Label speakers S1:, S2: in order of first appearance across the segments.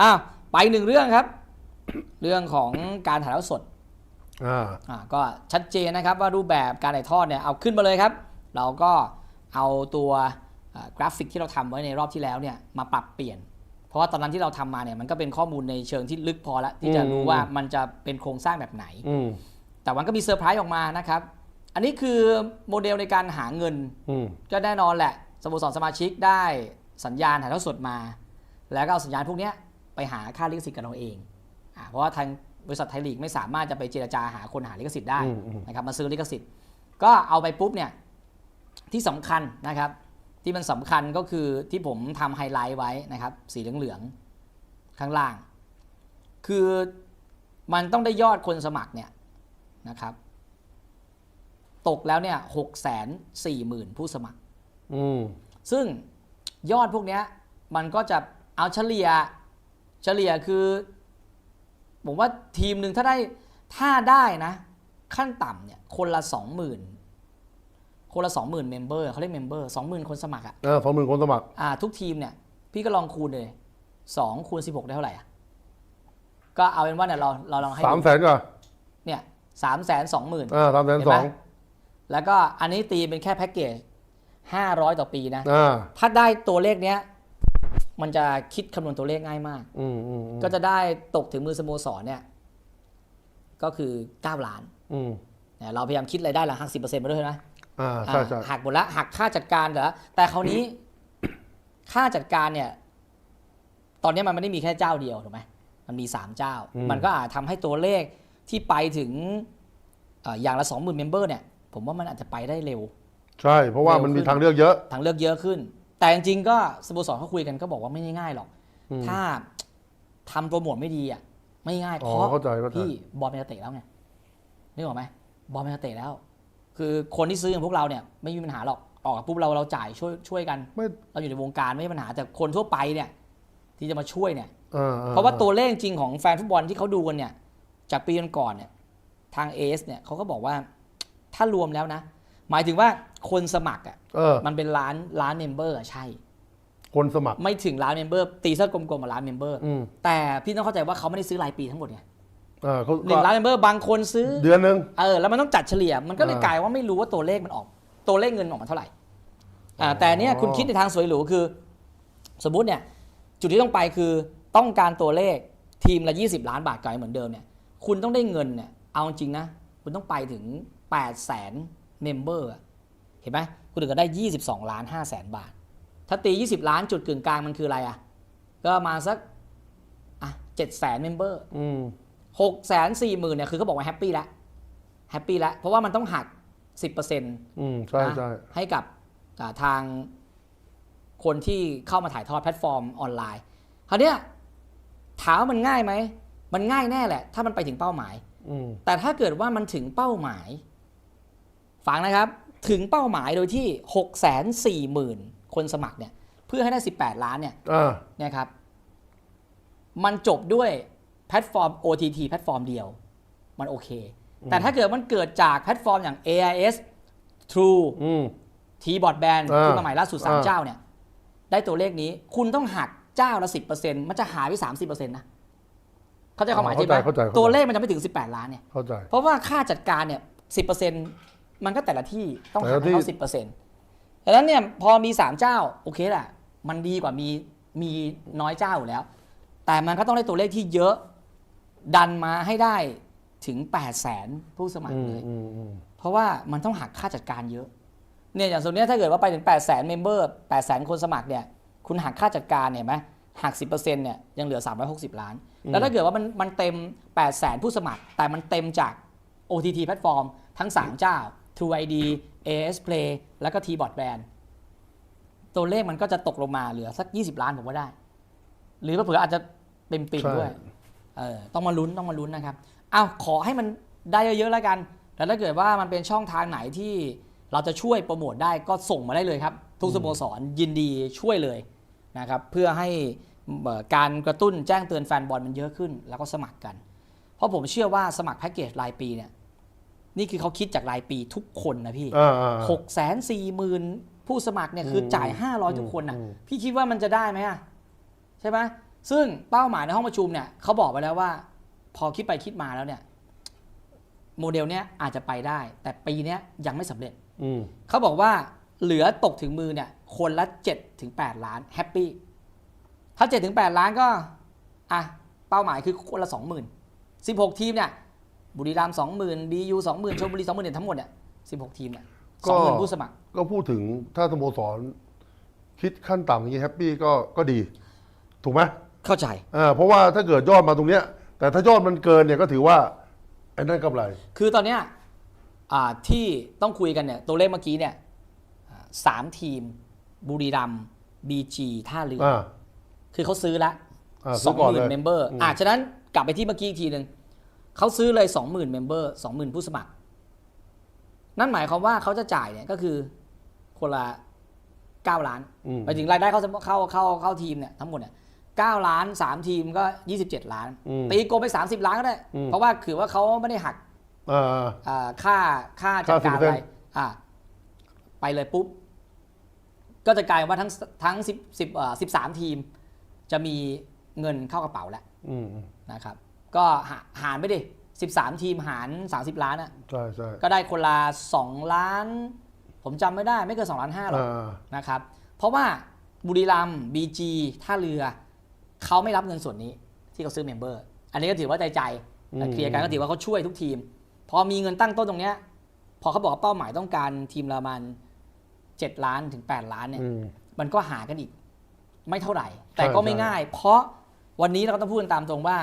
S1: อ้าวไปหนึ่งเรื่องครับ เรื่องของการถ่ายทอดสด
S2: อ่า
S1: อ่าก็ชัดเจนนะครับว่ารูปแบบการถ่ายทอดเนี่ยเอาขึ้นมาเลยครับ เราก็เอาตัวอ่ากราฟิกที่เราทำไว้ในรอบที่แล้วเนี่ยมาปรับเปลี่ยน เพราะว่าตอนนั้นที่เราทำมาเนี่ยมันก็เป็นข้อมูลในเชิงที่ลึกพอแล้วที่จะรู้
S2: อืม
S1: ว่ามันจะเป็นโครงสร้างแบบไหน
S2: อืม
S1: แต่มันก็มีเซอร์ไพรส์ออกมานะครับ อันนี้คือโมเดลในการหาเงิน
S2: อืม
S1: ก็แน่นอนแหละสโมสรสมาชิกได้สัญญาณถ่ายทอดสดมา แล้วก็เอาสัญญาณพวกเนี้ย ไปหาค่าลิขสิทธิ์กันเราเองอ่าเพราะว่าทางบริษัทไทยลีกไม่สามารถจะไปเจรจาหาคนหาลิขสิทธิ์ได้
S2: อืมอืม
S1: นะครับมาซื้อลิขสิทธิ์ ก็เอาไปปุ๊บเนี่ยที่สำคัญนะครับที่มันสำคัญก็คือที่ผมทำไฮไลท์ไว้นะครับ สีเหลืองๆข้างล่าง คือมันต้องได้ยอดคนสมัครเนี่ยนะครับ ตกแล้วเนี่ยหกแสนสี่หมื่นผู้สมัคร
S2: อืม
S1: ซึ่งยอดพวกเนี้ยมันก็จะเอาเฉลี่ย เฉลี่ยคือผมว่าทีมหนึ่งถ้าได้ถ้าได้นะ ขั้นต่ำเนี่ยคนละสองหมื่นคนละสองหมื่นเมมเบอร์เขาเรียกเมมเบอร์สองหมื่นคนสมัครอะ
S2: อ่าสองหมื่นคนสมัคร
S1: อ่าทุกทีมเนี่ย พี่ก็ลองคูณเลยสองคูณสิบหกได้เท่าไหร่อะก็เอาเป็นว่าเนี่ยเราเราลองให้
S2: สาม
S1: ดู
S2: แสนก่อน
S1: เนี่ยสามแสนสองหมื่น
S2: อ่าสามแสน
S1: เห็น
S2: ส
S1: ไหม
S2: อง
S1: แล้วก็อันนี้ตีเป็นแค่แพ็กเกจห้าร้อยต่อปีนะ
S2: อ่า
S1: ถ้าได้ตัวเลขเนี้ย มันจะคิดคำนวณตัวเลขง่ายมาก
S2: อืมอืมอืม
S1: ก็จะได้ตกถึงมือสโมสรเนี่ย ก็คือ 9 ล้าน
S2: อืม
S1: เนี่ยเราพยายามคิดรายได้หลังหักสิบเปอร์เซ็นต์มาด้วยนะ
S2: อ่าใช่ใช่
S1: อ่าหักหมดละหักค่าจัดการแต่ละแต่คราวนี้ ค่าจัดการเนี่ย ตอนนี้มันไม่ได้มีแค่เจ้าเดียวถูกไหมมันมี3เจ้า มันก็อาจทำให้ตัวเลขที่ไปถึงเอ่ออย่างละ20,000เมมเบอร์เนี่ย ผมว่ามันอาจจะไปได้เร็ว
S2: ใช่ เพราะว่ามัน
S1: เร็วขึ้
S2: มี
S1: น
S2: ทางเลือกเยอะ
S1: ทางเลือกเยอะขึ้น แต่จริงๆก็สโมสรเขาคุยกันก็บอกว่าไม่ง่ายๆหรอก
S2: อืม
S1: ถ้าทำโปรโมทไม่ดีอะไม่ง่าย
S2: อ๋
S1: เพ
S2: อ
S1: ราะ
S2: เข้าใจเข้าใจ
S1: พี่บอลเป็นนักเตะแล้วไงนึกออกไหมบอลเป็นนักเตะแล้ว คือคนที่ซื้ออย่างพวกเราเนี่ยไม่มีปัญหาหรอกออกกับปุ๊บเราเราจ่ายช่วยช่วยกัน
S2: ไม่
S1: เราอยู่ในวงการไม่ใช่ปัญหาแต่คนทั่วไปเนี่ย ที่จะมาช่วยเนี่ย
S2: อ่าอ่
S1: เพราะว่าตัวเลขจริงของแฟนฟุตบอลที่เขาดูกันเนี่ย จากปีก่อนๆเนี่ย ทางเอสเนี่ยเขาก็บอกว่าถ้ารวมแล้วนะ หมายถึงว่า คนสมัครอะ
S2: เออ
S1: มันเป็นล้านล้านเมมเบอร์ใช่
S2: คนสมัคร
S1: ไม่ถึงล้านเมมเบอร์ตีซะกลมๆมาล้านเมมเบอร์
S2: อืม
S1: แต่พี่ต้องเข้าใจว่าเขาไม่ได้ซื้อรายปีทั้งหมดไง
S2: อ่าเขา
S1: หนึ่งล้านเมมเบอร์บางคนซื้อ
S2: เดือนหนึ่ง
S1: เออแล้วมันต้องจัดเฉลี่ยมันก็เลย
S2: อ่าก
S1: ลายว่าไม่รู้ว่าตัวเลขมันออก ตัวเลขเงินออกมาเท่าไหร่อ่า
S2: อ๋อ
S1: แต่เนี่ยคุณคิดในทางสวยหรูคือ สมมุติเนี่ย จุดที่ต้องไปคือต้องการตัวเลขทีมละ 20 ล้านบาทกลับไปเหมือนเดิมเนี่ย คุณต้องได้เงินเนี่ยเอาจริงนะ คุณต้องไปถึง8แสนเมมเบอร์ เห็นไหมคุณถึงจะได้ 22 ล้าน5แสนบาท ถ้าตี 20 ล้านจุดกึ่งกลางมันคืออะไรอะ ก็ประมาณสักอะ7แสนเมมเบอร์
S2: อืม
S1: หกแสนสี่หมื่นเนี่ยคือเขาบอกว่าแฮปปี้แล้วแฮปปี้แล้วเพราะว่ามันต้องหักสิบเปอร์เซ็นต์
S2: อืมใช่ใช่
S1: ให้กับอ่าทางคนที่เข้ามาถ่ายทอดแพลตฟอร์มออนไลน์คราวเนี้ยถามว่ามันง่ายไหม มันง่ายแน่แหละ ถ้ามันไปถึงเป้าหมาย
S2: อืม
S1: แต่ถ้าเกิดว่ามันถึงเป้าหมาย ฟังนะครับ ถึงเป้าหมายโดยที่หกแสนสี่หมื่นคนสมัครเนี่ย เพื่อให้ได้สิบแปดล้านเนี่ย
S2: อ่า
S1: เนี่ยครับ มันจบด้วยแพลตฟอร์ม OTT แพลตฟอร์มเดียว มันโอเค แต่ถ้าเกิดมันเกิดจากแพลตฟอร์มอย่าง AIS True
S2: อืม
S1: T b o a d Band
S2: อ่า
S1: ที่มาใหม่ล่าสุด3
S2: อ่า
S1: เจ้าเนี่ย ได้ตัวเลขนี้คุณต้องหักเจ้าละ 10%มันจะหายไป 30%นะเข้าใจความหมายใช่ไหม
S2: เข้าใจเข้าใจ
S1: ตัวเลขมันจะไม่ถึง 18 ล้านเนี่ย
S2: เข้าใจ
S1: เพราะว่าค่าจัดการเนี่ย 10% มันก็แต่ละที่ต้องหัก
S2: แต่ละที่
S1: ให้เขา10%ดังนั้นเนี่ยพอมี3เจ้าโอเคแหละมันดีกว่ามีมีน้อยเจ้าอยู่แล้ว แต่มันก็ต้องได้ตัวเลขที่เยอะดันมาให้ได้ถึง8 0 0แสนผู้สมัคร
S2: อืม
S1: เลย
S2: อืมอืม
S1: เพราะว่ามันต้องหักค่าจัดการเยอะเนี่ยอย่างสมมติถ้าเกิดว่าไปถึง8 0 0แสนเมมเบอร์8 0 0แสนคนสมัครเนี่ยคุณหักค่าจัดการเนี่ยไหมหัก 10%เนี่ยยังเหลือ 360 ล้าน แล้วถ้าเกิดว่ามันมันเต็ม 8 0 0แสนผู้สมัคร แต่มันเต็มจาก OTT แพลตฟอร์มทั้ง 3 เจ้า True ID AS Play แล้วก็ T-Bot Band ตัวเลขมันก็จะตกลงมาเหลือสัก 20 ล้านผมว่าได้ หรือเผื่อๆอาจจะเป็นปิ่ง
S2: ใช่
S1: ด้วยเออต้องมาลุ้นต้องมาลุ้นนะครับเอาขอให้มันได้เยอะๆแล้วกันแต่ถ้าเกิดว่ามันเป็นช่องทางไหนที่เราจะช่วยโปรโมทได้ก็ส่งมาได้เลยครับ ทุกสโมสรยินดีช่วยเลยนะครับเพื่อให้เอ่อการกระตุ้นแจ้งเตือนแฟนบอลมันเยอะขึ้น แล้วก็สมัครกัน เพราะผมเชื่อว่าสมัครแพ็กเกจรายปีเนี่ย นี่คือเขาคิดจากรายปีทุกคนนะพี่
S2: อ่าอ่า
S1: หกแสนสี่หมื่นผู้สมัครเนี่ยคือจ่าย
S2: อืม
S1: ห้าร้อยทุกคนนะ
S2: อืม
S1: พี่คิดว่ามันจะได้ไหมอะใช่ไหมซึ่งเป้าหมายในห้องประชุมเนี่ยเขาบอกไปแล้วว่า พอคิดไปคิดมาแล้วเนี่ยโมเดลเนี้ยอาจจะไปได้ แต่ปีเนี้ยยังไม่สำเร็จ
S2: อืม
S1: เขาบอกว่าเหลือตกถึงมือเนี่ย คนละ7ถึง8ล้านแฮปปี้ถ้า7ถึง8ล้านก็อะเป้าหมายคือคนละ20,000 16ทีมเนี่ย บุรีรัมย์20,000 BU 20,000ชลบุรี20,000เนี่ยทั้งหมดเนี่ย16ทีมเนี่ย
S2: ก็
S1: 20,000ผู้สมัคร
S2: ก็พูดถึงถ้าสโมสรคิดขั้นต่ำอย่างนี้แฮปปี้ก็ก็ดี ถูกไหม
S1: เข้าใจ
S2: อ่าเพราะว่าถ้าเกิดยอดมาตรงเนี้ย แต่ถ้ายอดมันเกินเนี่ยก็ถือว่าไอ้นั่นกำไร
S1: คือตอนเนี้ยอ่าที่ต้องคุยกันเนี่ยตัวเลขเมื่อกี้เนี่ยอ่าสามทีม บุรีรัมย์บีจีท่าเรือ
S2: อ่า
S1: คือเขาซื้อละ
S2: อ่า
S1: ส
S2: ซื้
S1: อ
S2: องก่อน
S1: ห
S2: เล
S1: มื่
S2: ย
S1: นเมมเบอร์
S2: อืม
S1: อะฉะนั้นกลับไปที่เมื่อกี้อีกทีหนึ่ง เขาซื้อเลยสองหมื่นเมมเบอร์สองหมื่นผู้สมัคร นั่นหมายความว่าเขาจะจ่ายเนี่ยก็คือคนละเก้าล้าน
S2: อืม
S1: ไปถึงรายได้เข้าเข้าเข้าเข้าทีมเนี่ยทั้งหมดเนี่ยเก้าล้านสามทีมก็ยี่สิบเจ็ดล้าน
S2: อืม
S1: ตีโกงไปสามสิบล้านก็ได้
S2: อืม
S1: เพราะว่าคือว่าเขาไม่ได้หัก
S2: อ่า
S1: อ่าค่าค่าจัดการ
S2: ค่า
S1: อะไร
S2: 10%
S1: อ่าไปเลยปุ๊บ ก็จะกลายว่าทั้งทั้งสิบสิบเอ่อสิบสามทีม จะมีเงินเข้ากระเป๋าแล้ว
S2: อืม
S1: นะครับ ก็หาหารไปดิสิบสามทีมหารสามสิบล้านอะ
S2: ใช่ใช่
S1: ก็ได้คนละสองล้าน ผมจำไม่ได้ไม่เกินสองล้านห้าหรอก
S2: อ่า
S1: นะครับ เพราะว่าบุรีรัมย์บีจีท่าเรือเขาไม่รับเงินส่วนนี้ที่เขาซื้อเมมเบอร์ อันนี้ก็ถือว่าใจใจๆแต่เคลียร์กันก็ถือว่าเขาช่วยทุกทีม พอมีเงินตั้งต้นตรงเนี้ยพอเขาบอกว่าเป้าหมายต้องการทีมละประมันเจ็ดล้านถึงแปดล้านเนี่ย
S2: อืม
S1: มันก็หากันอีก ไม่เท่าไหร่ แต่ก็ไม่
S2: ใช่
S1: ง่าย เพราะวันนี้เราก็ต้องพูดกันตามตรงว่า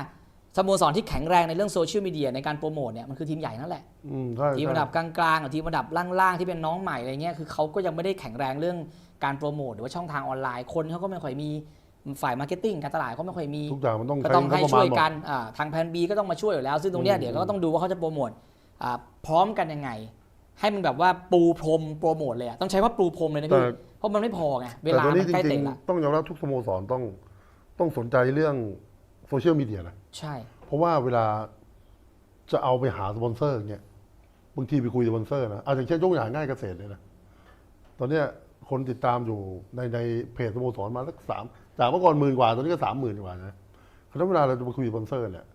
S1: สโมสรที่แข็งแรงในเรื่องโซเชียลมีเดียในการโปรโมทเนี่ยมันคือทีมใหญ่นั่นแหละ
S2: อืมใช่
S1: ทีม
S2: ใช่
S1: ระดับกลางๆกับทีมระดับล่างๆที่เป็นน้องใหม่อะไรเงี้ยคือเขาก็ยังไม่ได้แข็งแรงเรื่องการโปรโมทหรือว่าช่องทางออนไลน์คนเขาก็ไม่ค่อยมีฝ่ายมาร์เก็ตติ้งการตลาดเขาไม่ค่อยมี
S2: ทุกอย่างมันต้อง
S1: ก็
S2: ใช้
S1: ต้องให้
S2: งบประ
S1: ช่
S2: มา
S1: วย
S2: ณหมด
S1: กันอ่าทางแพนบีก็ต้องมาช่วยอยู่แล้ว ซึ่งตรงเนี้ย
S2: อืม
S1: เดี๋ยวก็ต้องดูว่าเขาจะโปรโมทอ่าพร้อมกันยังไง ให้มันแบบว่าปูพรมโปรโมทเลยอะต้องใช้ว่าปูพรมเลยนะ
S2: แต่
S1: พี่เพราะมันไม่พอไงเว
S2: แต่
S1: ลา
S2: ตัว
S1: มั
S2: นี้
S1: น
S2: จ
S1: ใกล้
S2: ริ
S1: เตะ
S2: ง
S1: ละ
S2: ๆต้องยอมรับทุกสโมสรต้องต้องสนใจเรื่อง โซเชียลมีเดียนะ
S1: ใช่
S2: เพราะว่าเวลาจะเอาไปหาสปอนเซอร์เนี่ยบางทีไปคุยสปอนเซอร์นะอาจจะเช่นยกอย่างง่ายเกษตรเลยนะ ตอนเนี้ยคนติดตามอยู่ในในเพจสโมสรมาสักสามจากเมื่อก่อนหมื่นกว่า ตอนนี้ก็สามหมื่นกว่านะเพราะฉะนั้นเวลาเราจะไปคุยสปอนเซอร์เนี่ย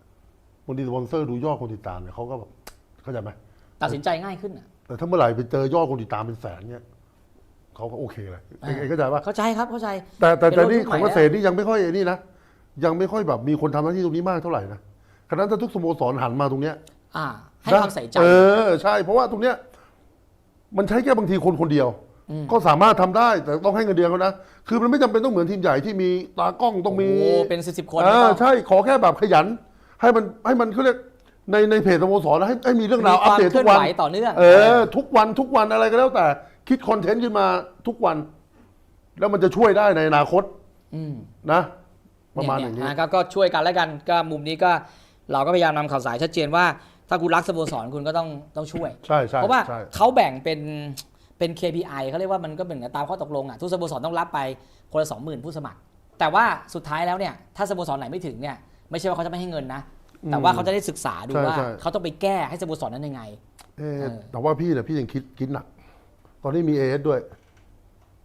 S2: บางทีสปอนเซอร์ดูยอดคนติดตามเนี่ยเขาก็แบบเข้าใจไหม
S1: ตัดสินใจง่ายขึ้นอะ
S2: แต่ถ้าเมื่อไหร่ไปเจอยอดคนติดตามเป็นแสนเนี่ยเขาก็โอเคเลยเองเองเข้าใจปะ
S1: เข้าใจครับเข้าใจ
S2: แต่แต่แต่
S1: เป็น
S2: นี่
S1: รุ่น
S2: ของ
S1: ใหม่
S2: เกษตรนี่ยังไม่ค่อยไอ้นี่นะ ยังไม่ค่อยแบบมีคนทำหน้าที่ตรงนี้มากเท่าไหร่นะขณะนั้นถ้าทุกสโมสรหันมาตรงเนี้ย
S1: อ่า ให้
S2: นะ
S1: ความใส่ใจ
S2: เออใช่ เพราะว่าตรงเนี้ยมันใช้แค่บางทีคนคนเดียว
S1: อืม
S2: ก็สามารถทำได้แต่ต้องให้เงินเดือนเขานะ คือมันไม่จำเป็นต้องเหมือนทีมใหญ่ที่มีตากล้องต้องมี
S1: โอ้เป็นสิบสิบคน
S2: เอ
S1: ไม่
S2: อ
S1: ต้อง
S2: ใช่ขอแค่แบบขยัน ให้มันให้มันเขาเรียกในในเพจสโมสรนะให้ให้มีเรื่องราว
S1: มีค
S2: อัป
S1: วาม
S2: เดต
S1: เคลื่
S2: ทุ
S1: อน
S2: กวัน
S1: ไหวต่อเนื่อง
S2: เออทุกวันทุกวันอะไรก็แล้วแต่ คิดคอนเทนต์ขึ้นมาทุกวัน แล้วมันจะช่วยได้ในอนาคต
S1: อืม
S2: นะ ประมาณอย่างนี้
S1: เยๆะก็ก็ช่วยกันแล้วกันก็มุมนี้ก็เราก็พยายามนำข่าวสารชัดเจนว่าถ้าคุณรักสโมสรคุณก็ต้องต้องช่วย
S2: ใช่ใช่
S1: เพราะว่า
S2: ใช่
S1: เขาแบ่งเป็นเป็น KPI เขาเรียกว่ามันก็เป็นตามข้อตกลงอะทุกสโมสรต้องรับไปคนละสองหมื่นผู้สมัคร แต่ว่าสุดท้ายแล้วเนี่ยถ้าสโมสรไหนไม่ถึงเนี่ยไม่ใช่ว่าเขาจะไม่ให้เงินนะ แต่ว่าเขาจะได้ศึกษาดู
S2: ใช่
S1: ว่า
S2: ใช่
S1: เขาต้องไปแก้ให้สโมสรนั้นยังไง
S2: เอ๊ะ
S1: เออ
S2: แต่ว่าพี่เนี่ยพี่ยังคิดคิดหนัก ตอนนี้มีเอสด้วย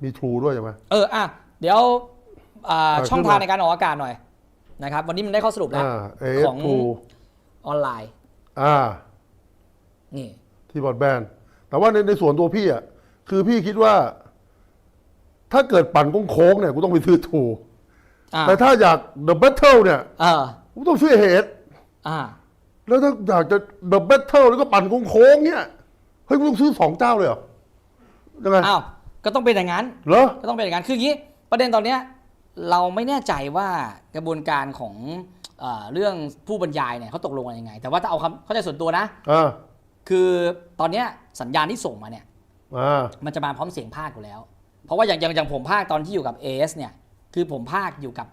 S2: มีทรูด้วยใช่ไหม
S1: เอออะเดี๋ยว อ่า
S2: เออ
S1: ช่อง
S2: ขึ้น
S1: ทาง
S2: มา
S1: ในการออกอากาศหน่อยนะครับ วันนี้มันได้ข้อสรุปแล้ว
S2: อ่าเอส
S1: ของ
S2: ทรู
S1: ออนไลน์
S2: อ่า
S1: นี่
S2: ที่บอดแบนด์แต่ว่าในในส่วนตัวพี่อะคือพี่คิดว่า ถ้าเกิดปั่นโค้งๆเนี่ยกูต้องไปซื้อทรู
S1: อ่า
S2: แต่ถ้าอยาก The Battle เนี่ย
S1: เออ
S2: กูต้องซื้อเฮด
S1: อ่า
S2: แล้วถ้าอยากจะ The Battle แล้วก็ปั่นโค้งๆเนี่ยเฮ้ยกูต้องซื้อสองเจ้าเลยเหรอยังไง
S1: อ้าวก็ต้องเป็นอย่างนั้น
S2: เหรอ
S1: ก็ต้องเป็นอย่างนั้นคืออย่างนี้ ประเด็นตอนเนี้ย เราไม่แน่ใจว่ากระบวนการของเออเรื่องผู้บรรยายเนี่ยเขาตกลงกันยังไง แต่ว่าถ้าเอาคำเข้าใจส่วนตัวนะ
S2: อ่า
S1: คือตอนเนี้ยสัญญาณที่ส่งมาเนี่ย
S2: อ่า
S1: มันจะมาพร้อมเสียงภาคอยู่แล้ว เพราะว่าอย่างอย่างอย่างผมภาคตอนที่อยู่กับ AS เนี่ย คือผมภาคอยู่กับ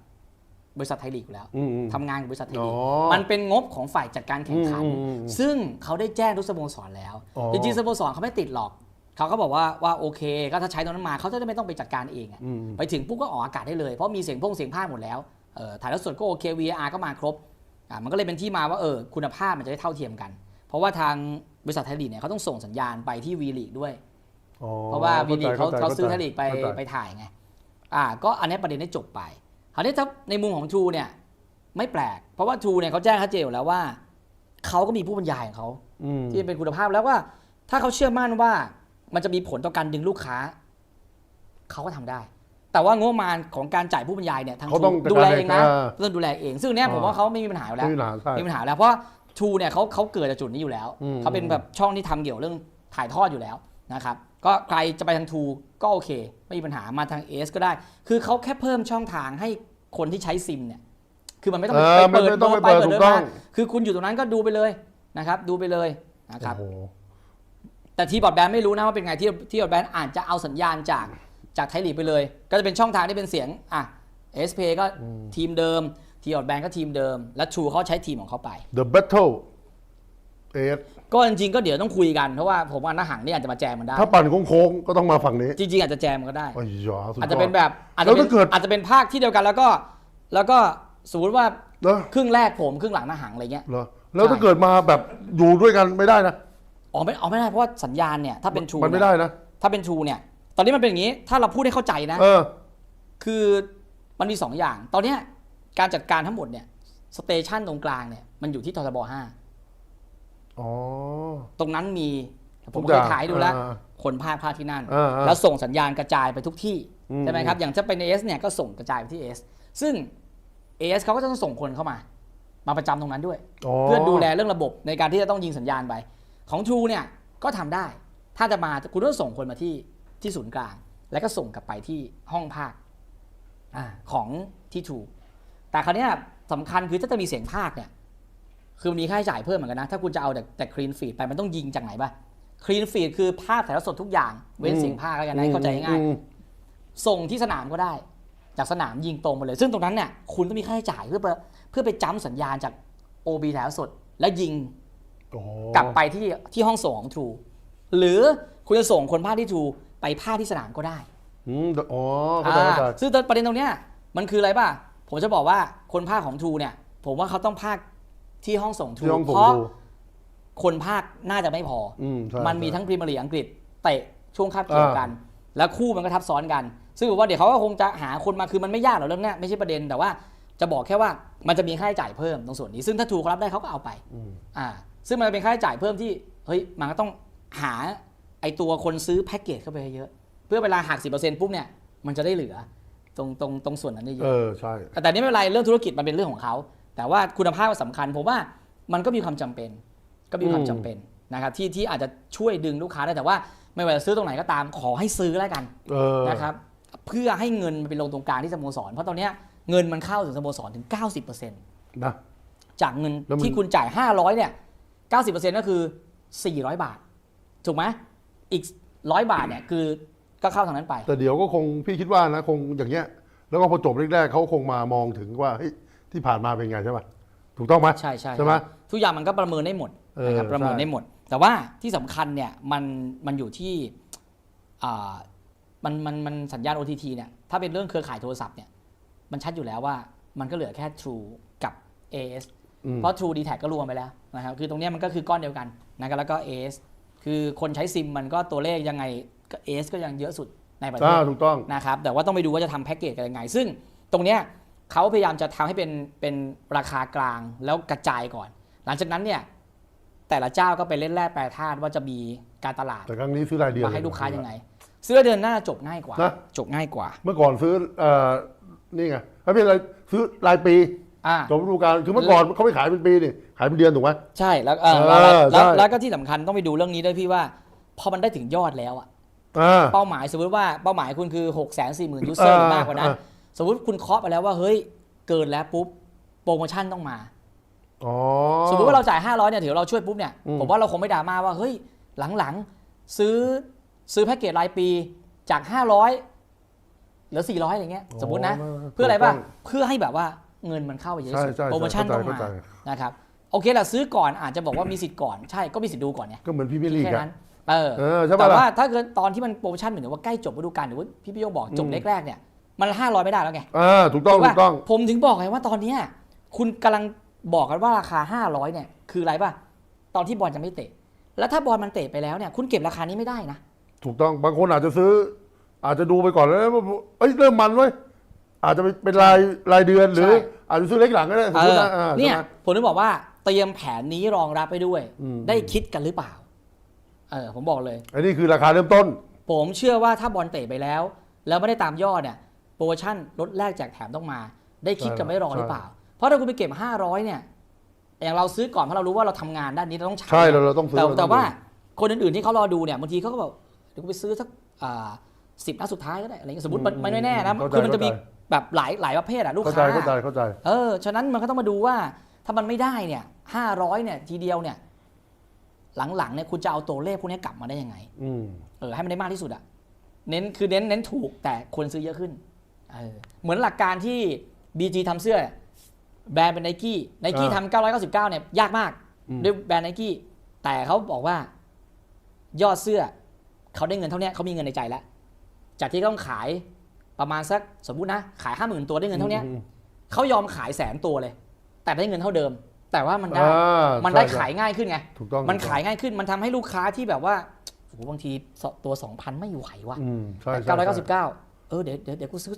S1: บริษัทไทยลีกอยู่แล้ว
S2: อืมอืม
S1: ทำงานกับบริษัทไทยลีก
S2: อ๋อ
S1: มันเป็นงบของฝ่ายจัดการแข่งขัน
S2: อืมอืมอืม
S1: ซึ่งเขาได้แจ้งทุกสโมสรแล้ว
S2: อ๋อ
S1: จริงๆสโมสรเขาไม่ติดหรอก เขาก็บอกว่าว่าโอเค ก็ถ้าใช้ตรงนั้นมาเขาจะได้ไม่ต้องไปจัดการเองอะ
S2: อืม
S1: ไปถึงปุ๊บก็ออกอากาศได้เลย เพราะมีเสียงพงเสียงภาคหมดแล้วเออถ่ายแล้วสดก็โอเค VAR ก็มาครบอ่ามันก็เลยเป็นที่มาว่าเออคุณภาพมันจะได้เท่าเทียมกัน เพราะว่าทางบริษัทไทยลีกเนี่ยเขาต้องส่งสัญญาณไปที่วีลีกด้วย
S2: อ๋อ
S1: เพราะว่าวีลีกเขา
S2: ใจ
S1: เขาซื้อไทยลีกไป
S2: เข้าใจ
S1: ไปถ่ายไงอ่าก็อันนี้ประเด็นได้จบไปคราวนี้ถ้าในมุมของทูเนี่ยไม่แปลก เพราะว่าทูเนี่ยเขาแจ้งชัดเจนอยู่แล้วว่าเขาก็มีผู้บรรยายของเขา
S2: อืม
S1: ที่เป็นคุณภาพแล้วว่า ถ้าเขาเชื่อมั่นว่า มันจะมีผลต่อการดึงลูกค้า เขาก็ทำได้ แต่ว่างบประมาณของการจ่ายผู้บรรยายเนี่ยทาง
S2: เขาต้อง
S1: ทูดูแลเองนะ
S2: จัดการเอง
S1: ต้องดูแลเอง ซึ่งเนี้ยผม
S2: อ่า
S1: ว่าเขาไม่มีปัญหาอยู่แล้ว
S2: ไม่มีปัญหาใช่
S1: ไม่มีปัญหาแล้วเพราะทูเนี่ยเขาเขาเกิดจากจุดนี้อยู่แล้ว
S2: อืม
S1: เขาเป็นแบบช่องที่ทำเกี่ยวเรื่องถ่ายทอดอยู่แล้วนะครับก็ใครจะไปทางทูก็โอเค ไม่มีปัญหามาทางเอสก็ได้ คือเขาแค่เพิ่มช่องทางให้คนที่ใช้ซิมเนี่ย คือมันไม่ต้อง
S2: เอ
S1: ไป
S2: อ
S1: ไปเปิด
S2: ไม่ต้องไป
S1: ไป
S2: เปิด
S1: เปิด
S2: ถู
S1: เดิ
S2: ก
S1: น
S2: ต้อ
S1: มางคือคุณอยู่ตรงนั้นก็ดูไปเลยนะครับ ดูไปเลยนะครับ
S2: โอ้โห
S1: แต่ทีบอร์ดแบนด์ไม่รู้นะว่าเป็นไงที่ที่บอร์ดแบนด์อาจจะเอาสัญญาณจากจากไทยลีกไปเลย ก็จะเป็นช่องทางที่เป็นเสียงอะเอสเพก็ทีมเดิม ทีบอร์ดแบนด์ก็ทีมเดิม และทูเขาใช้ทีมของเขาไป
S2: The Battle เอส
S1: ก็จริงๆก็เดี๋ยวต้องคุยกันเพราะว่าผมว่าหน้าหังนี่อาจจะมาแจมมันได้
S2: ถ้าปั่นโค้งๆก็ต้องมาฝั่งนี้
S1: จริงๆอาจจะแจมมันก็ได้
S2: โอ้ยยสุดย
S1: อาจจะเป็นแบบอาจ
S2: แล้
S1: จะ
S2: ว
S1: เป็น
S2: ถ้าเกิด
S1: อาจจะเป็นภาคที่เดียวกันแล้วก็ แล้วก็สมมติว่า
S2: เหรอ
S1: ครึ่งแรกผมครึ่งหลังหน้าหังอะไรเงี้ย
S2: เหรอแล้วถ้า
S1: ใช่
S2: เกิดมาแบบอยู่ด้วยกันไม่ได้นะ
S1: อ๋อไม่อ๋อไม่ได้เพราะว่าสัญญาณเนี่ยถ้าเป็นทู
S2: มันไม่ได้นะ
S1: ถ้าเป็นทูเนี่ย ตอนนี้มันเป็นอย่างนี้ ถ้าเราพูดให้เข้าใจนะ
S2: เออ
S1: คือมันมีสองอย่าง ตอนเนี้ยการจัดการทั้งหมดเนี่ยสเตชันตรงกลางเนี่ยมันอยู่ที่ททบห้า
S2: อ๋อ
S1: ตรงนั้นมีผม
S2: ทุก
S1: เค
S2: อยย่าง
S1: ถ่ายให้ดูแล้ว
S2: อ่า
S1: คนภาคภาคที่นั่น
S2: อ่าอ่า
S1: แล้วส่งสัญญาณกระจายไปทุกที่
S2: อืม
S1: ใช่ไหมครับอย่างถ้าเป็น AS เนี่ยก็ส่งกระจายไปที่ AS ซึ่ง AS เขาก็จะต้องส่งคนเข้ามา มาประจำตรงนั้นด้วย เพื่อดูแลเรื่องระบบในการที่จะต้องยิงสัญญาณไป ของ True เนี่ยก็ทำได้ ถ้าจะมาคุณต้องส่งคนมาที่ที่ศูนย์กลาง แล้วก็ส่งกลับไปที่ห้องภาคอาของที่ True แต่คราวเนี้ยสำคัญคือถ้าจะมีเสียงภาคเนี่ยคือมันมีค่าใช้จ่ายเพิ่มเหมือนกันนะ ถ้าคุณจะเอาแต่แต่คลีนฟีดไปมันต้องยิงจากไหนบ้างคลีนฟีดคือภาพถ่ายทอดสดทุกอย่าง เว้นเสียงภาคแล้วกันนะให้เข้าใจง่าย
S2: อืม
S1: ส่งที่สนามก็ได้ จากสนามยิงตรงไปเลย ซึ่งตรงนั้นเนี่ยคุณต้องมีค่าใช้จ่ายเพื่อไปเพื่อไปจ้ำสัญญาณจาก OB ถ่ายทอดสด แล้วยิง
S2: โอ้โห
S1: กลับไปที่ที่ห้องส่งของ True หรือคุณจะส่งคนภาคที่ True ไปภาคที่สนามก็ได้
S2: อืมอ๋อเข้าใจเข้าใจ
S1: อ่าซึ่งประเด็นตรงเนี้ยมันคืออะไรป่ะ ผมจะบอกว่าคนภาคของ True เนี่ย ผมว่าเขาต้องภาคที่ห้องส่ง
S2: ที่
S1: True
S2: ห้องส่ง
S1: เพราะ
S2: ดู
S1: คนภาคน่าจะไม่พอ
S2: อืมใช่
S1: มันมี
S2: ใช่
S1: ทั้งพรีเมียร์ลีกอังกฤษเตะช่วงคาบเกี่ยวกัน แล้วคู่มันก็ทับซ้อนกัน ซึ่งผมว่าเดี๋ยวเขาก็คงจะหาคนมาคือมันไม่ยากหรอกเรื่องเนี้ยไม่ใช่ประเด็นแต่ว่าจะบอกแค่ว่ามันจะมีค่าใช้จ่ายเพิ่มตรงส่วนนี้ ซึ่งถ้าทูเขารับได้เขาก็เอาไป
S2: อืม
S1: อ่า ซึ่งมันเป็นค่าใช้จ่ายเพิ่มที่เฮ้ยมันก็ต้องหาไอตัวคนซื้อแพ็กเกจเข้าไปเยอะ เพื่อเวลาหักสิปุ๊บเนี่ยมันจะได้เหลือตรงตรงตรงส่วนนั้นได้เย
S2: เอ
S1: อะ
S2: อใช่
S1: แต่แต่นี่ไม่เป็นไรเรื่องธุรกิจมันเป็นเรื่องของเขา แต่ว่าคุณภาพมันสำคัญ ผมว่ามันก็มีความจำเป็น ก็มีความจำเป็นนะครับที่ที่อาจจะช่วยดึงลูกค้าได้แต่ว่าไม่ว่าจะซื้อตรงไหนก็ตามขอให้ซื้อแล้วกัน
S2: เออ
S1: นะครับเพื่อให้เงินมันไปลงตรงกลางที่สโมสร เพราะตอนเนี้ยเงินมันเข้าถึงสโมสรถึง 90%
S2: นะ
S1: จากเงิน
S2: แล้วมัน
S1: ที่คุณจ่าย 500เนี่ย 90%ก็คือ 400 บาท ถูกไหมอีก 100 บาทเนี่ยคือก็เข้าทางนั้นไป
S2: แต่เดี๋ยวก็คงพี่คิดว่านะคงอย่างเงี้ย แล้วก็พอจบแรกๆเขาคงมามองถึงว่าเฮ้ยที่ผ่านมาเป็นไงใช่ไหมถูกต้องไหม
S1: ใช่ใช่
S2: ใช่ไหม
S1: ทุกอย่างมันก็ประเมินได้หมดนะครับ
S2: เออ
S1: ประเมิน
S2: ใช่
S1: ได้หมด แต่ว่าที่สำคัญเนี่ยมันมันอยู่ที่อ่ามันมันมันสัญญาณ OTT เนี่ยถ้าเป็นเรื่องเครือข่ายโทรศัพท์เนี่ยมันชัดอยู่แล้วว่ามันก็เหลือแค่ True กับ AS
S2: อืม
S1: เพราะ True d t แทก็รวมไปแล้วนะครับคือตรงเนี้ยมันก็คือก้อนเดียวกันนะครับแล้วก็ AS คือคนใช้ซิมมันก็ตัวเลขยังไงก็ AS ก็ยังเยอะสุดในประเท
S2: อ่า
S1: ศ
S2: ถูกต้อง
S1: นะครับแต่ว่าต้องไปดูว่าจะทำแพ็กเกจกันยังไง ซึ่งตรงเนี้ยเขาพยายามจะทำให้เป็นเป็นราคากลางแล้วกระจายก่อน หลังจากนั้นเนี่ยแต่ละเจ้าก็ไปเล่นแร่แปรธาตุว่าจะมีการตลาด
S2: แต่ครั้งนี้ซื้อรายเดียว
S1: มาให้
S2: เลู
S1: กค้ายังไง ซื้อเดือนหน้าจบง่ายกว่า
S2: นะ
S1: จบง่ายกว่า
S2: เมื่อก่อนซื้อเอ่อนี่ไงไม่เป็นไรซื้อรายปี
S1: อ่า
S2: จบฤดูกาลคือเมื่อก่อนเขาไม่ขายเป็นปีนี่ขายเป็นเดือนถูกไหม
S1: ใช่แล้วเออ
S2: เออ
S1: แล้วแล้ว
S2: ใช่
S1: แล้วก็ที่สำคัญต้องไปดูเรื่องนี้ด้วยพี่ว่า พอมันได้ถึงยอดแล้วอะ
S2: อ่า
S1: เป้าหมายสมมติว่าเป้าหมายคุณคือ 6 4 0 0 0 0 ยูเซอร์หรือมากกว่านั้น
S2: อ่า
S1: สมมติคุณเคาะไปแล้วว่าเฮ้ยเกินแล้วปุ๊บโปรโมชั่นต้องมา
S2: อ๋อ
S1: สมมติว่าเราจ่าย 500เนี่ยถือเราช่วยปุ๊บเนี่ย
S2: อืม
S1: ผมว่าเราคงไม่ดราม่าว่าเฮ้ยหลังๆ ซื้อซื้อแพ็กเกจรายปีจาก 500เหลือ400อะไรเงี้ย สมมตินะเพื่ออะไรป่ะเพื่อให้แบบว่า เงินมันเข้าไปเยอะที่สุด
S2: ใช่ใช่
S1: โปรโมชั่นต้อง
S2: เข้า
S1: มา
S2: ใจ
S1: นะครับโอเคแหละซื้อก่อนอาจจะบอกว่ามีสิทธิ์ก่อนใช่ก็มีสิทธิ์ดูก่อนเนี่ย
S2: ก็เหมือนพรีเมียร์ลีก
S1: แค่
S2: อะ
S1: นั้นเออ
S2: เออใช่
S1: แต่
S2: ปะล่ะ
S1: ว่าถ้าเกิดตอนที่มันโปรโมชั่นเหมือนว่าใกล้จบฤดูกาลหรือว่าพี่พี่โยงบอกจบ
S2: อืม
S1: แรกๆเนี่ยมัน500ไม่ได้แล้วไง
S2: อ่าถูกต้อง
S1: ถู
S2: ถู
S1: ก
S2: กต้อง
S1: ป่ะผมถึงบอกไงว่าตอนเนี้ยคุณกำลังบอกกันว่าราคา 500 เนี่ย คืออะไรป่ะ ตอนที่บอลจะไม่เตะ แล้วถ้าบอลมันเตะไปแล้วเนี่ย คุณเก็บราคานี้ไม่ได้นะ
S2: ถูกต้องบางคนอาจจะซื้อ อาจจะดูไปก่อนแล้วว่าเอ้ยเริ่มมันเว้ยอาจจะเป็นรายรายเดือนหรือ
S1: ใช่
S2: อาจจะซื้อเล็กหลังก็ได้สมมตินะ
S1: เออ
S2: อ่า
S1: เนี่ย
S2: ใช่ไหม
S1: ผมถึงบอกว่าเตรียมแผนนี้รองรับไปด้วย
S2: อืม
S1: ได้คิดกันหรือเปล่า เออ ผมบอกเลย
S2: อันนี้คือราคาเริ่มต้น
S1: ผมเชื่อว่าถ้าบอลเตะไปแล้ว แล้วไม่ได้ตามยอดเนี่ยโปรโมชั่นลดแรกแจกแถมต้องมา ได้คิดกันไม่รอหรือเปล่า เพราะถ้าคุณไปเก็บ 500 เนี่ย อย่างเราซื้อก่อนเพราะเรารู้ว่าเราทำงานด้านนี้เราต้องใช้
S2: ใช่เราเราต้องซื้อ
S1: แต่
S2: เร
S1: แต่ว่า
S2: อง
S1: คนอื่นๆที่เขารอดูเนี่ยบางทีเขาก็แบบเดี๋ยวกูไปซื้อสักสิบนัดสุดท้ายก็ได้อะไรเงี้ยสมมติมัน
S2: อืม
S1: มันไม่แน่นะ
S2: เข้าใจ
S1: คือมันจะมี
S2: เข้าใจ
S1: แบบหลายหลายประเภทอะลูก
S2: เข้าใจ
S1: ค้า
S2: เข้าใจเข้าใจ
S1: เออฉะนั้นมันก็ต้องมาดูว่าถ้ามันไม่ได้เนี่ยห้าร้อยเนี่ยทีเดียวเนี่ย หลังๆเนี่ยคุณจะเอาตัวเลขพวกนี้กลับมาได้ยังไง
S2: อืม
S1: เออให้มันได้มากที่สุดอะเน้นคือเน้นเน้นถูกแต่คนซื้อเยอะขึ้นเออเหมือนหลักการที่ BG ทำเสื้อ แบรนด์เป็นไนกี้ไนกี้
S2: อ่า
S1: ทำ999เนี่ยยากมาก
S2: อืม
S1: ด้วยแบรนด์ไนกี้แต่เขาบอกว่า ยอดเสื้อ เขาได้เงินเท่าเนี้ยเขามีเงินในใจแล้ว จากที่เขาต้องขาย ประมาณสักสมมุตินะ ขายห้าหมื่นตัวได้เงินเท่าเนี้ย
S2: อืม
S1: เขายอมขายแสนตัวเลย แต่ได้เงินเท่าเดิม แต่ว่ามันได้
S2: อ่า
S1: มันได้
S2: ใช่
S1: ขายง่ายขึ้นไง
S2: ถูกต้อง
S1: มัน
S2: ถูกต้อง
S1: ขายง่ายขึ้นมันทำให้ลูกค้าที่แบบว่าโอ้โหบางทีตัว2,000ไม่ไหวว่ะ
S2: อืมใช่
S1: แต่
S2: ใช่ใช่
S1: 999เออเดี๋ยวเดี๋ยวเดี๋ยวกูซื้อ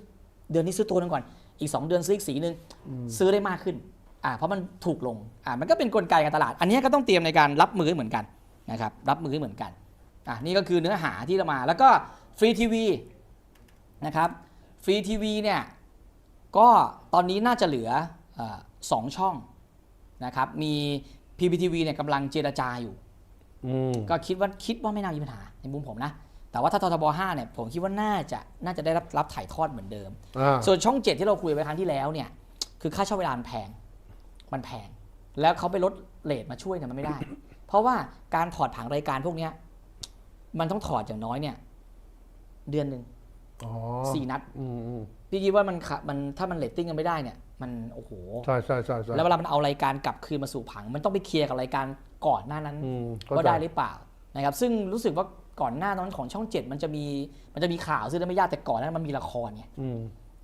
S1: เดือนนี้ซื้อตัวหนึงก่อนอีก 2 เดือนซื้ออีกสีหนึ่งซื้อได้มากขึ้นอ่าเพราะมันถูกลงอ่ามันก็เป็นกลไกการตลาด อันนี้ก็ต้องเตรียมในการรับมือเหมือนกันนะครับรับมือเหมือนกันอะนี่ก็คือเนื้อหาที่เรามาแล้วก็ฟรีทีวีนะครับ ฟรีทีวีเนี่ยก็ตอนนี้น่าจะเหลือเออสองช่องนะครับมี PPTV เนี่ยกำลังเจรจาอยู่
S2: อืม
S1: ก็คิดว่าคิดว่าไม่น่ามีปัญหาในมุมผมนะ แต่ว่าถ้าททบ5เนี่ยผมคิดว่าน่าจะน่าจะได้รับรับถ่ายทอดเหมือนเดิม
S2: อ่า
S1: ส่วนช่องเจ็ดที่เราคุยไปครั้งที่แล้วเนี่ยคือค่าเช่าเวลามันแพงมันแพง แล้วเขาไปลดเลทมาช่วยเนี่ยมันไม่ได้ เพราะว่าการถอดผังรายการพวกเนี้ยมันต้องถอดอย่างน้อยเนี่ย เดือนหนึ่ง
S2: อ๋อ
S1: สี่นัด
S2: อืมอืม
S1: พี่คิดว่ามันขะมันถ้ามันเลตติ้งกันไม่ได้เนี่ย มันโอ้โห
S2: ใช่ใช่ใช่ใช่
S1: แล้วเวลามันเอารายการกลับคืนมาสู่ผัง มันต้องไปเคลียร์กับรายการก่อนหน้านั้น
S2: อืมเข้า
S1: ว่า
S2: ใจ
S1: ได้หรือเปล่านะครับ ซึ่งรู้สึกว่าก่อนหน้านั้นของช่องเจ็ดมันจะมีมันจะมีข่าวซึ่งไม่ยากแต่ก่อนหนั้นมันมีละครไง
S2: อืม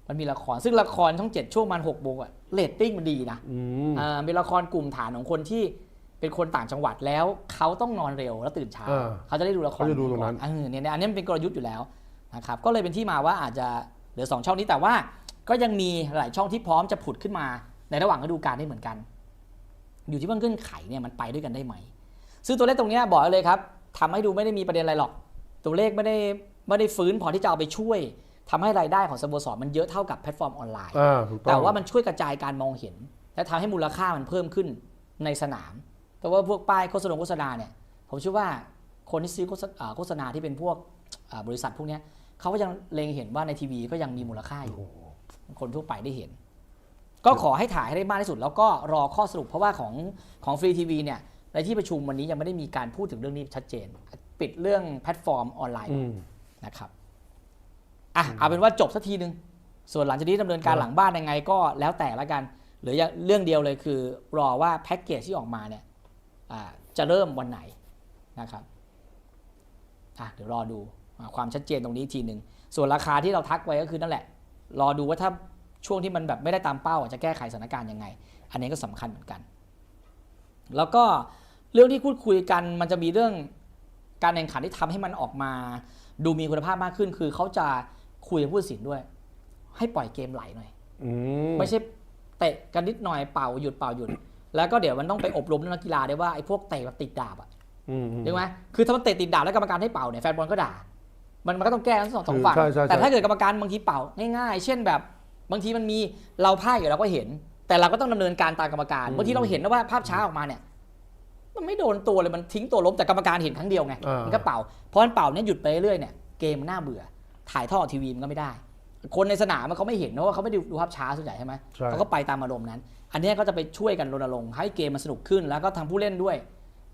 S1: มันมีละครซึ่งละครช่องเจ็ดช่วงมันหกโมงอะเรตติ้งมันดีนะ
S2: อืม
S1: อ่าเป็นละครกลุ่มฐานของคนที่เป็นคนต่างจังหวัดแล้วเขาต้องนอนเร็วแล้วตื่นเช้า
S2: อ่า
S1: เขาจะได้ดูละคร
S2: เขาจะดูตรงนั้น
S1: ก่อเออเนี่ยเนี่ยอันนี้มันเป็นกลยุทธ์อยู่แล้ว นะครับก็เลยเป็นที่มาว่าอาจจะเหลือสองช่องนี้แต่ว่าก็ยังมีหลายช่องที่พร้อมจะผุดขึ้นมาในระหว่างฤดูกาลได้เหมือนกัน อยู่ที่ว่าเงื่อนไขเนี่ยมันไปด้วยกันได้ไหม ซึ่งตัวเลขตรงเนี้ยบอกเลยครับทำให้ดูไม่ได้มีประเด็นอะไรหรอก ตัวเลขไม่ได้ไม่ได้ฟื้นพอที่จะเอาไปช่วยทำให้รายได้ของสโมสรมันเยอะเท่ากับแพลตฟอร์มออนไลน์
S2: อ่าถูกต้อง
S1: แต่ว่ามันช่วยกระจายการมองเห็น และทำให้มูลค่ามันเพิ่มขึ้นในสนาม แต่ว่าพวกป้ายโฆษณาโฆษณาเนี่ย ผมเชื่อว่าคนที่ซื้อโฆษอ่าโฆษณาที่เป็นพวกอ่าบริษัทพวกเนี้ย เขาก็ยังเล็งเห็นว่าในทีวีก็ยังมีมูลค่าอยู่คนทั่วไปได้เห็น ก็ขอให้ถ่ายให้ได้มากที่สุด แล้วก็รอข้อสรุปเพราะว่าของของฟรีทีวีเนี่ยในที่ประชุมวันนี้ยังไม่ได้มีการพูดถึงเรื่องนี้ชัดเจน ปิดเรื่องแพลตฟอร์มออนไลน์
S2: อืม
S1: นะครับอะเอาเป็นว่าจบสักทีหนึ่งส่วนหลังจากนี้ดำเนินการ
S2: ครับ
S1: หลังบ้านยังไงก็แล้วแต่ละกันหรืออย่างเรื่องเดียวเลยคือ รอว่าแพ็กเกจที่ออกมาเนี่ยอ่าจะเริ่มวันไหนนะครับอะเดี๋ยวรอดูอ่า ความชัดเจนตรงนี้อีกทีหนึ่งส่วนราคาที่เราทักไว้ก็คือนั่นแหละ รอดูว่าถ้าช่วงที่มันแบบไม่ได้ตามเป้าอะจะแก้ไขสถานการณ์ยังไง อันนี้ก็สำคัญเหมือนกัน แล้วก็เรื่องที่พูดคุยกันมันจะมีเรื่องการแข่งขันที่ทำให้มันออกมา ดูมีคุณภาพมากขึ้น คือเขาจะคุยกับผู้ตัดสินด้วย ให้ปล่อยเกมไหลหน่อย
S2: อืม
S1: ไม่ใช่เตะกันนิดหน่อยเป่าหยุดเป่าหยุด แล้วก็เดี๋ยวมันต้องไปอบรมนักกีฬาด้วยว่าไอ้พวกเตะแบบติดดาบอะ
S2: อืมอืม
S1: ใช่ไหมคือถ้ามันเตะติดดาบแล้วกรรมการให้เป่าเนี่ยแฟนบอลก็ด่า มันมันก็ต้องแก้ทั้งสองสองฝั่ง
S2: ใช่ใช่ใช่
S1: แต่ถ้าเกิดกรรมการบางทีเป่าง่ายๆ เช่นแบบบางทีมันมีเราพลาดอยู่เราก็เห็น แต่เราก็ต้องดำเนินการตามกรรมการบางทีเราเห็นนะว่าภาพช้าออกมาเนี่ย มันไม่โดนตัวเลยมันทิ้งตัวล้มแต่กรรมการเห็นครั้งเดียวไง
S2: อ่ามั
S1: มันก็เป่าเพราะมันเป่าเนี่ยหยุดไปเรื่อยๆเนี่ยเกมมันน่าเบื่อ ถ่ายทอดทีวีมันก็ไม่ได้ คนในสนามมันเขาไม่เห็นเพราะว่าเขาไม่ได้ดูภาพช้าส่วนใหญ่ใช่ไหม
S2: ใช่
S1: เขาก็ไปตามอารมณ์นั้น อันเนี้ยก็จะไปช่วยกันรณรงค์ให้เกมมันสนุกขึ้นแล้วก็ทางผู้เล่นด้วย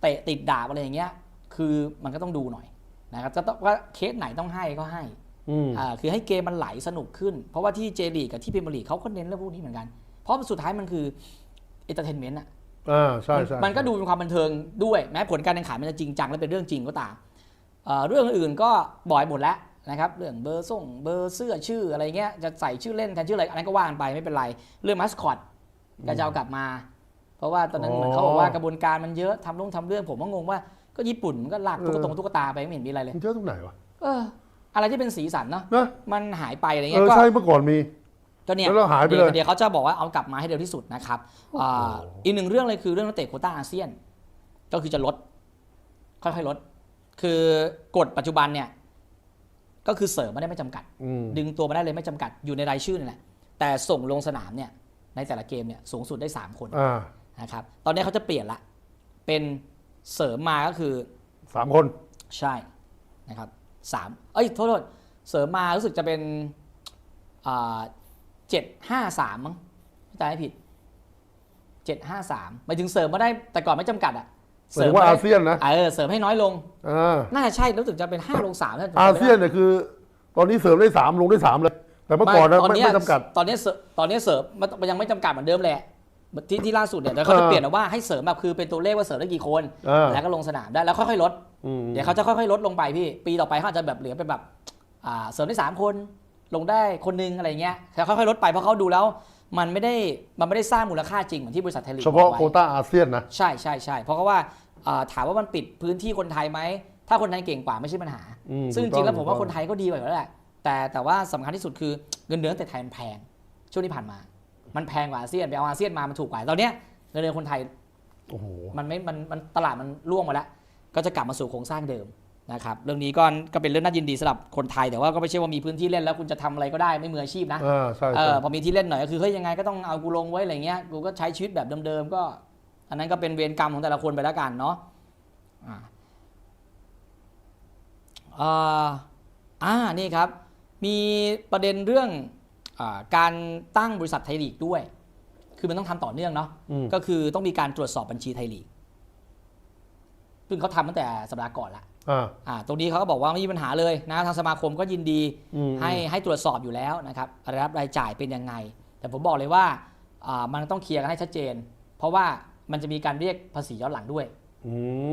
S1: เตะติดดาบอะไรอย่างเงี้ย คือมันก็ต้องดูหน่อย นะครับจะต้องว่าเคสไหนต้องให้ก็ให้
S2: อืม
S1: อ่าคือให้เกมมันไหลสนุกขึ้น เพราะว่าที่เจลีกกับที่พรีเมียร์ลีกเขาก็เน้นเรื่องพวกนี้เหมือนกัน เพราะสุดท้ายมันคือเอนเตอร์เทนเมนต์อะ
S2: อ่าใช่
S1: มัน
S2: ใช่
S1: มันก็ดูเป็นความบันเทิงด้วยแม้ผลการแข่งขันมันจะจริงจังและเป็นเรื่องจริงก็ตามเอ่อเรื่องอื่นๆก็บ่อยหมดแล้วนะครับเรื่องเบอร์ส่งเบอร์เสื้อชื่ออะไรเงี้ยจะใส่ชื่อเล่นแทนชื่ออะไรอันนั้นก็ว่ากันไปไม่เป็นไร เรื่องมัสคอตก็จะเอากลับมา เพราะว่าตอนนั้นเหมือนเขาบอกว่ากระบวนการมันเยอะทำลงทำเรื่องผมก็งงว่า ก็ญี่ปุ่นมันก็ลากตุ๊กตงตุ๊กตาไปไม่เห็นมีอะไรเลย
S2: มันเยอะตรงไหนวะ
S1: เออ อะไรที่เป็นสีสันเนาะ
S2: นะ
S1: มันหายไปอะไร
S2: เอ
S1: เงี้ย
S2: อ
S1: ก็
S2: ใช่เมื่อก่อนมี
S1: ก็เนี่ย
S2: แล้วเราหายไปเลย
S1: เดี๋ยวเขาจะบอกว่าเอากลับมาให้เร็วที่สุดนะครับอ่าอีกหนึ่งเรื่องเลยคือเรื่องนักเตะโควต้าอาเซียน ก็คือจะลด ค่อยๆลด คือกฎปัจจุบันเนี่ย ก็คือเสริมไม่ได้ไม่จำกัด
S2: อืม
S1: ดึงตัวมาได้เลยไม่จำกัดอยู่ในรายชื่อนี่แหละแต่ส่งลงสนามเนี่ย ในแต่ละเกมเนี่ยสูงสุดได้ 3 คน
S2: อ่า
S1: นะครับตอนนี้เขาจะเปลี่ยนละ เป็น เสริมมาก็คือ
S2: สามคน
S1: ใช่นะครับสามเอ้ยโทษโทษเสริมมารู้สึกจะเป็นอ่าเจ็ดห้าสามมั้งไม่จำไม่ผิดเจ็ดห้าสามหมายถึงเสริมมาได้แต่ก่อนไม่จำกัดอะ
S2: หมายถึงว่า
S1: ได้
S2: อาเซียนนะ
S1: เออเสริมให้น้อยลง
S2: อ่า
S1: น่าจะใช่รู้สึกจะเป็นห้าลงสามถ้จำไม่ได้
S2: อาเซียนเนี่ยคือ ตอนนี้เสริมได้สามลงได้สามเลย แต่เมื่อก่อนนะ
S1: ตอน
S2: ไม่
S1: เนี้ย
S2: ไม่จำกัด
S1: ตอนเนี้ยเสริมตอนเนี้ยเสริมมันมันยังไม่จำกัดเหมือนเดิมแหละ ที่ที่ล่าสุดเนี่ยแต่เขาจะ
S2: เออ
S1: เปลี่ยนมาว่าให้เสริมแบบคือเป็นตัวเลขว่าเสริมได้กี่คน
S2: อ่า
S1: แล้วก็ลงสนามได้แล้วค่อยๆลด
S2: อืม
S1: เดี๋ยวเขาจะค่อยๆลดลงไปพี่ ปีต่อไปเขาอาจจะแบบเหลือเป็นแบบอ่าเสริมได้สามคน ลงได้คนนึงอะไรเงี้ยแต่ค่อยๆลดไปเพราะเขาดูแล้ว มันไม่ได้มันไม่ได้สร้างมูลค่าจริงเหมือนที่บริษัทไทยลีก
S2: เฉพาะ
S1: บอกไว้
S2: โควต้าอาเซียนนะ
S1: ใช่ใช่ใช่เพราะว่าอ่าถามว่ามันปิดพื้นที่คนไทยไหมถ้าคนไทยเก่งกว่าไม่ใช่ปัญหา
S2: อืม
S1: ซึ่งจ
S2: ถู
S1: ริ
S2: ก
S1: งๆ
S2: ต้
S1: แล้วผมว่าคนไทยก็ดีกว่าอยู่แล้วแหละแต่แต่ว่าสำคัญที่สุดคือเงินเดือนแต่ไทยมันแพงช่วงที่ผ่านมา มันแพงกว่าอาเซียนไปเอาอาเซียนมามันถูกกว่าตอนเนี้ยเงินเดือนคนไทย
S2: โอ้โห
S1: มันไม่มันมันตลาดมันร่วงมาแล้ว ก็จะกลับมาสู่โครงสร้างเดิมนะครับเรื่องนี้ก็ก็เป็นเรื่องน่ายินดีสำหรับคนไทยแต่ว่าก็ไม่ใช่ว่ามีพื้นที่เล่นแล้วคุณจะทำอะไรก็ได้ไม่มืออาชีพนะ
S2: อ่าใช่
S1: เอ
S2: ใช่
S1: อพอมีที่เล่นหน่อยก็คือเฮ้ยยังไงก็ต้องเอากูลงไว้อะไรเงี้ยกูก็ใช้ชีวิตแบบเดิมๆก็ อันนั้นก็เป็นเวรกรรมของแต่ละคนไปแล้วกันเนาะอ่าอ่าอ่านี่ครับ มีประเด็นเรื่องอา การตั้งบริษัทไทยลีกด้วย คือมันต้องทำต่อเนื่องเนาะ
S2: อืม
S1: ก็คือต้องมีการตรวจสอบบัญชีไทยลีกซึ่งเขาทำตั้งแต่สัปดาห์ก่อนละ
S2: อ่า
S1: อ่าตรงนี้เขาก็บอกว่าไม่มีปัญหาเลยนะทางสมาคมก็ยินดี
S2: อืม
S1: ให้ให้ตรวจสอบอยู่แล้วนะครับรายรับรายจ่ายเป็นยังไง แต่ผมบอกเลยว่าอ่ามันต้องเคลียร์กันให้ชัดเจน เพราะว่ามันจะมีการเรียกภาษีย้อนหลังด้วย
S2: อื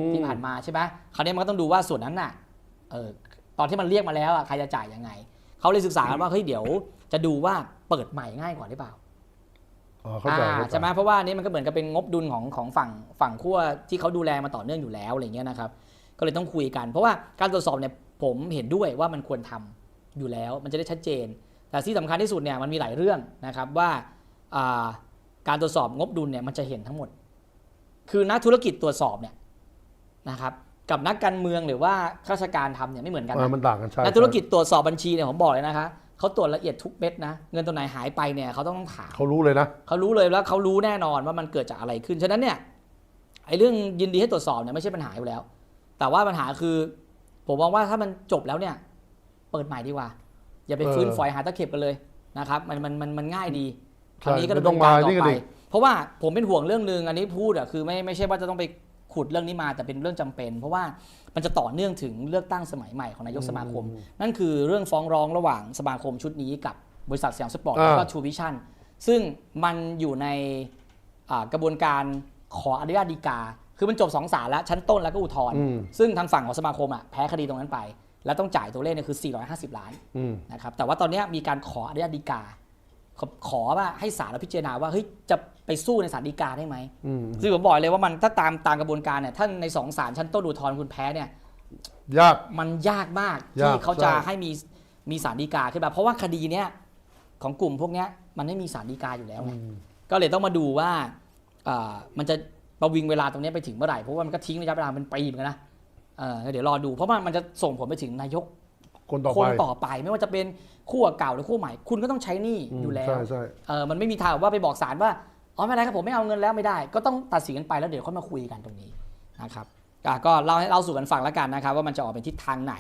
S2: ม
S1: ที่ผ่านมาใช่ไหมคราวนี้มันก็ต้องดูว่าส่วนนั้นน่ะเออตอนที่มันเรียกมาแล้วอะใครจะจ่ายยังไง เขาเลยศึกษากันว่าเฮ้ยเดี๋ยวจะดูว่าเปิดใหม่ง่ายกว่าหรือเปล่า
S2: อ๋อเข้าใจ
S1: อ่า
S2: เข้าใจ
S1: ใช่ไหมเพราะว่าอันนี้มันก็เหมือนกับเป็นงบดุลของของฝั่งฝั่งขั้วที่เขาดูแลมาต่อเนื่องอยู่แล้วอะไรเงี้ยนะครับ ก็เลยต้องคุยกัน เพราะว่าการตรวจสอบเนี่ยผมเห็นด้วยว่ามันควรทำอยู่แล้ว มันจะได้ชัดเจน แต่ที่สำคัญที่สุดเนี่ยมันมีหลายเรื่องนะครับว่าอ่าการตรวจสอบงบดุลเนี่ยมันจะเห็นทั้งหมด คือนักธุรกิจตรวจสอบเนี่ยนะครับ กับนักการเมืองหรือว่าข้าราชการทำเนี่ยไม่เหมือนกัน
S2: อ่า
S1: นะ
S2: มันต่างกันใช่
S1: นักธุรกิจตรวจสอบบัญชีเนี่ยผมบอกเลยนะคะเขาตรวจละเอียดทุกเม็ดนะเงินตัวไหนหายไปเนี่ยเขาต้องถาม
S2: เขารู้เลยนะ
S1: เขารู้เลยแล้วเขารู้แน่นอนว่ามันเกิดจากอะไรขึ้นฉะนั้นเนี่ยไอ้เรื่องยินดีให้ตรวจสอบเนี่ยไม่ใช่ปัญหาอยู่แล้ว แต่ว่าปัญหาคือ ผมมองว่าถ้ามันจบแล้วเนี่ย เปิดใหม่ดีกว่า อย่าไป
S2: เออ
S1: ฟื้นฝอยหาตะเข็บกันเลยนะครับ มันมันมันมันง่ายดีค
S2: ใช่
S1: ราวนี้ก็
S2: ไม่
S1: ดำ
S2: ต้
S1: เนิ
S2: อง
S1: นการ
S2: มา
S1: ต่
S2: นี่
S1: อ
S2: กัน
S1: ไป
S2: ดิ
S1: เพราะว่าผมเป็นห่วงเรื่องหนึ่งอันนี้พูดอะคือไม่ไม่ใช่ว่าจะต้องไป ขุดเรื่องนี้มาแต่เป็นเรื่องจำเป็น เพราะว่ามันจะต่อเนื่องถึงเลือกตั้งสมัยใหม่ของนายกสมาคม นั่นคือเรื่องฟ้องร้องระหว่างสมาคมชุดนี้กับบริษัทสยามสปอร์ต
S2: อ่า
S1: แล้วก็ชูวิชั่นซึ่งมันอยู่ในอ่ากระบวนการขออนุญาตฎีกา คือมันจบสองศาลแล้ว ชั้นต้นแล้วก็อุทธรณ์
S2: อืม
S1: ซึ่งทางฝั่งของสมาคมอะแพ้คดีตรงนั้นไป แล้วต้องจ่ายตัวเลขเนี่ยคือ 450 ล้าน
S2: อืม
S1: นะครับแต่ว่าตอนเนี้ยมีการขออนุญาตฎีกา ขอขอว่าให้ศาลพิจารณาว่าเฮ้ยจะไปสู้ในศาลฎีกาได้ไหม
S2: อืม
S1: ซึ่งผมบอกเลยว่ามันถ้าตามตามกระบวนการเนี่ยท่านในสองศาลชั้นต้นอุทธรณ์คุณแพ้เนี่ย
S2: ยาก
S1: มันยากมาก
S2: ยาก
S1: ที่เขาจะ
S2: ใช่
S1: ให้มีมีสารดีกาขึ้นมาเพราะว่าคดีเนี้ยของกลุ่มพวกเนี้ยมันไม่มีสารดีกาอยู่แล้วไงก็เลยต้องมาดูว่าอ่ามันจะประวิงเวลาตรงเนี้ยไปถึงเมื่อไหร่เพราะว่ามันก็ทิ้งระยะเวลาเป็นปีเหมือนกันนะเออเดี๋ยวรอดูเพราะว่ามันจะส่งผลไปถึงนายก
S2: คนต่อ
S1: ค
S2: ไป
S1: นต่อไปไม่ว่าจะเป็นคู่เก่าหรือคู่ใหม่ คุณก็ต้องใช้หนี้
S2: ม
S1: อยู่แล้ว
S2: ใช่ใช่
S1: เออมันไม่มีทางว่าไปบอกศาลว่าอ๋อไม่เป็นไรครับผมไม่เอาเงินแล้วไม่ได้ ก็ต้องตัดสินกันไปแล้วเดี๋ยวค่อยมาคุยกันตรงนี้นะครับอะก็เล่าให้เราสู่กันฟังแล้วกันนะครับ ว่ามันจะออกเป็นทิศทางไหน